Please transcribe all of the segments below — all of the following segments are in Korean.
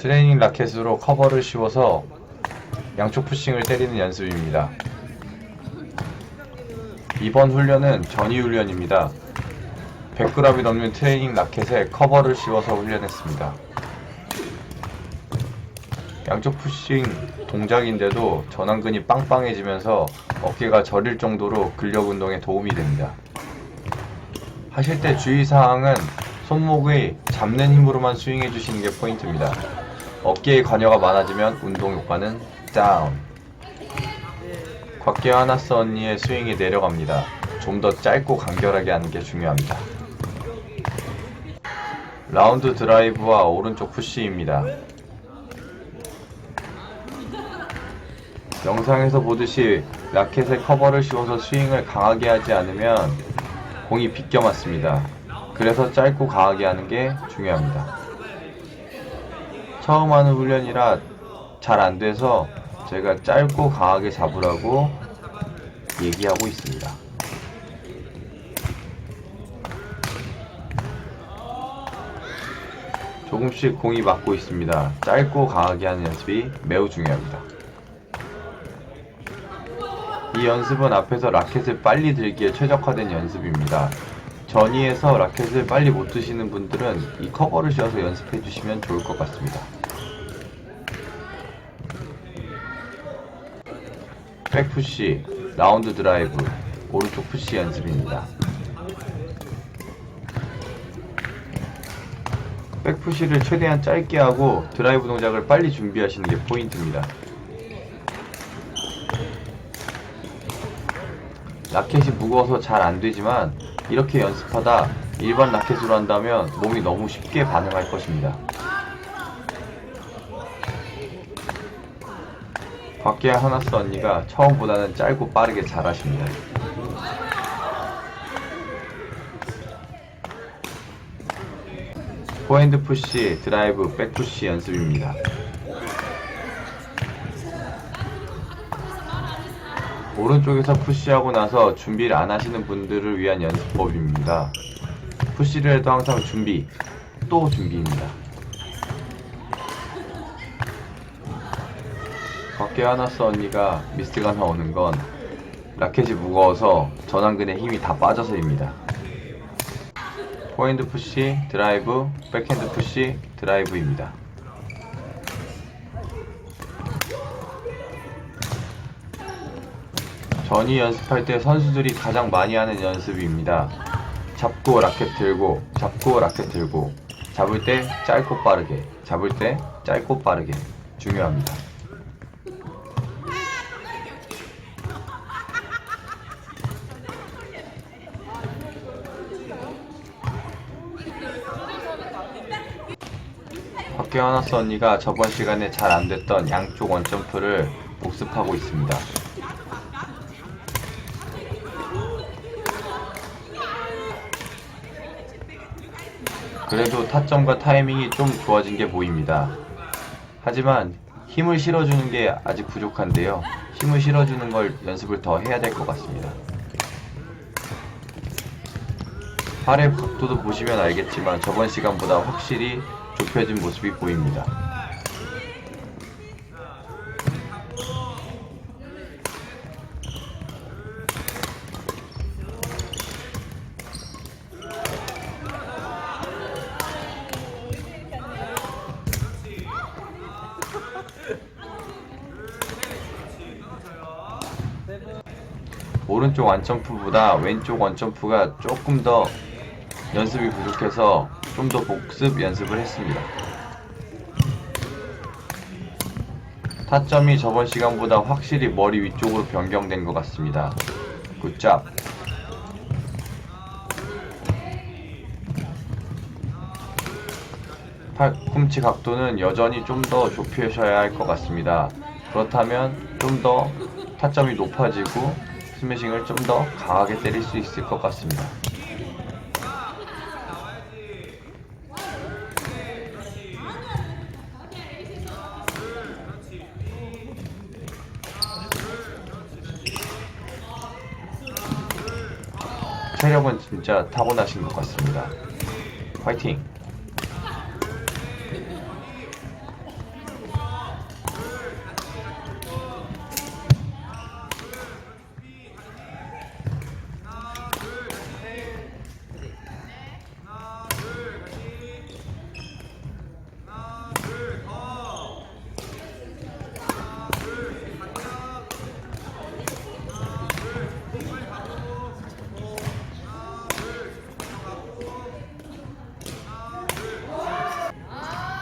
트레이닝 라켓으로 커버를 씌워서 양쪽 푸싱을 때리는 연습입니다. 이번 훈련은 전이 훈련입니다. 100g이 넘는 트레이닝 라켓에 커버를 씌워서 훈련했습니다. 양쪽 푸싱 동작인데도 전완근이 빵빵해지면서 어깨가 저릴 정도로 근력 운동에 도움이 됩니다. 하실 때 주의사항은 손목의 잡는 힘으로만 스윙해 주시는 게 포인트입니다. 어깨에 관여가 많아지면 운동 효과는 다운. 곽계 하나스 언니의 스윙이 내려갑니다. 좀 더 짧고 간결하게 하는 게 중요합니다. 라운드 드라이브와 오른쪽 푸시입니다. 영상에서 보듯이 라켓에 커버를 씌워서 스윙을 강하게 하지 않으면 공이 비껴 맞습니다. 그래서 짧고 강하게 하는 게 중요합니다. 처음 하는 훈련이라 잘 안 돼서 제가 짧고 강하게 잡으라고 얘기하고 있습니다. 조금씩 공이 맞고 있습니다. 짧고 강하게 하는 연습이 매우 중요합니다. 이 연습은 앞에서 라켓을 빨리 들기에 최적화된 연습입니다. 전위에서 라켓을 빨리 못 드시는 분들은 이 커버를 씌워서 연습해 주시면 좋을 것 같습니다. 백푸시, 라운드 드라이브, 오른쪽 푸시 연습입니다. 백푸시를 최대한 짧게 하고 드라이브 동작을 빨리 준비하시는 게 포인트입니다. 라켓이 무거워서 잘 안 되지만 이렇게 연습하다 일반 라켓으로 한다면 몸이 너무 쉽게 반응할 것입니다. 곽계야 하나스 언니가 처음보다는 짧고 빠르게 잘하십니다. 포핸드 푸시, 드라이브, 백 푸시 연습입니다. 오른쪽에서 푸시하고 나서 준비를 안 하시는 분들을 위한 연습법입니다. 푸시를 해도 항상 준비, 또 준비입니다. 밖에 하나스 언니가 미스가 나오는 건 라켓이 무거워서 전완근에 힘이 다 빠져서입니다. 포핸드 푸시, 드라이브, 백핸드 푸시, 드라이브입니다. 전이 연습할 때 선수들이 가장 많이 하는 연습입니다. 잡고 라켓 들고, 잡고 라켓 들고, 잡을 때 짧고 빠르게, 잡을 때 짧고 빠르게 중요합니다. 밖에 하나스 언니가 저번 시간에 잘 안 됐던 양쪽 원점프를 복습하고 있습니다. 그래도 타점과 타이밍이 좀 좋아진 게 보입니다. 하지만 힘을 실어주는 게 아직 부족한데요. 힘을 실어주는 걸 연습을 더 해야 될 것 같습니다. 팔의 각도도 보시면 알겠지만 저번 시간보다 확실히 좁혀진 모습이 보입니다. 오른쪽 원점프보다 왼쪽 원점프가 조금 더 연습이 부족해서 좀 더 복습 연습을 했습니다. 타점이 저번 시간보다 확실히 머리 위쪽으로 변경된 것 같습니다. 굿잡. 팔꿈치 각도는 여전히 좀 더 좁히셔야 할 것 같습니다. 그렇다면 좀 더 타점이 높아지고 스매싱을 좀 더 강하게 때릴 수 있을 것 같습니다. 체력은 진짜 타고나신 것 같습니다. 화이팅!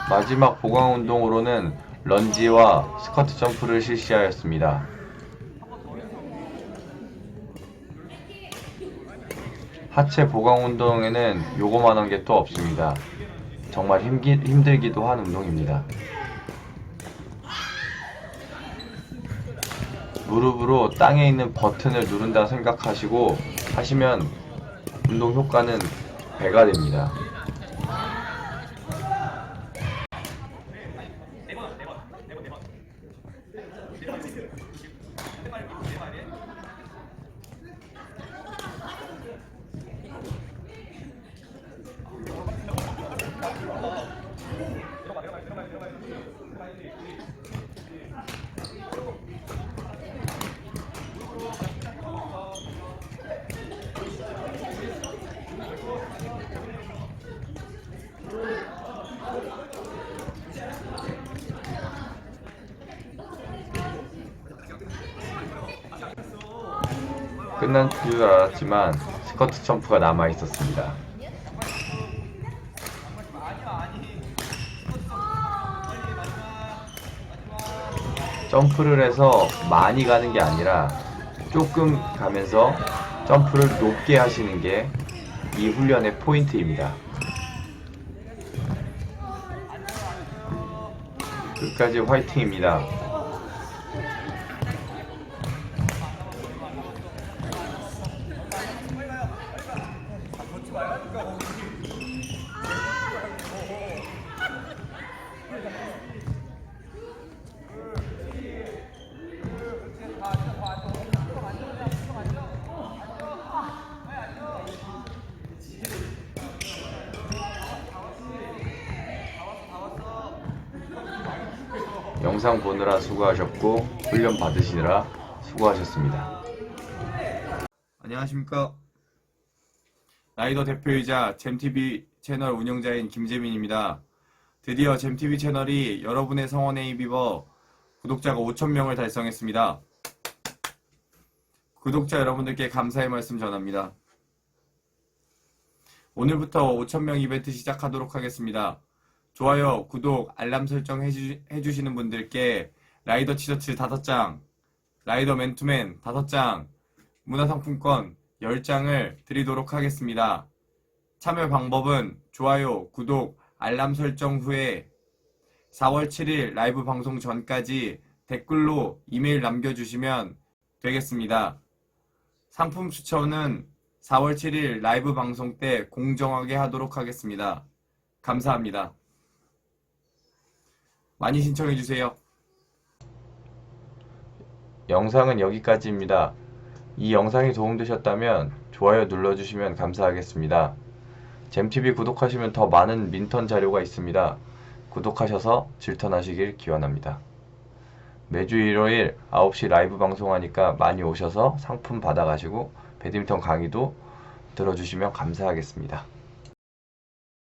마지막 보강 운동으로는 런지와 스쿼트 점프를 실시하였습니다. 하체 보강 운동에는 요거만한 게 또 없습니다. 정말 힘기, 힘들기도 한 운동입니다. 무릎으로 땅에 있는 버튼을 누른다 생각하시고 하시면 운동 효과는 배가 됩니다. 끝난 줄 알았지만 스쿼트 점프가 남아 있었습니다. 점프를 해서 많이 가는 게 아니라 조금 가면서 점프를 높게 하시는 게 이 훈련의 포인트입니다. 끝까지 화이팅입니다. 영상 보느라 수고하셨고 훈련 받으시느라 수고하셨습니다. 안녕하십니까. 라이더 대표이자 잼TV 채널 운영자인 김재민입니다. 드디어 잼TV 채널이 여러분의 성원에 힘입어 구독자가 5천명을 달성했습니다. 구독자 여러분들께 감사의 말씀 전합니다. 오늘부터 5천명 이벤트 시작하도록 하겠습니다. 좋아요, 구독, 알람 설정 해주, 해주시는 분들께 라이더 티셔츠 5장, 라이더 맨투맨 5장, 문화상품권 10장을 드리도록 하겠습니다. 참여 방법은 좋아요, 구독, 알람 설정 후에 4월 7일 라이브 방송 전까지 댓글로 이메일 남겨주시면 되겠습니다. 상품 추천은 4월 7일 라이브 방송 때 공정하게 하도록 하겠습니다. 감사합니다. 많이 신청해 주세요. 영상은 여기까지입니다. 이 영상이 도움되셨다면 좋아요 눌러주시면 감사하겠습니다. 잼TV 구독하시면 더 많은 민턴 자료가 있습니다. 구독하셔서 질턴하시길 기원합니다. 매주 일요일 9시 라이브 방송하니까 많이 오셔서 상품 받아가시고 배드민턴 강의도 들어주시면 감사하겠습니다.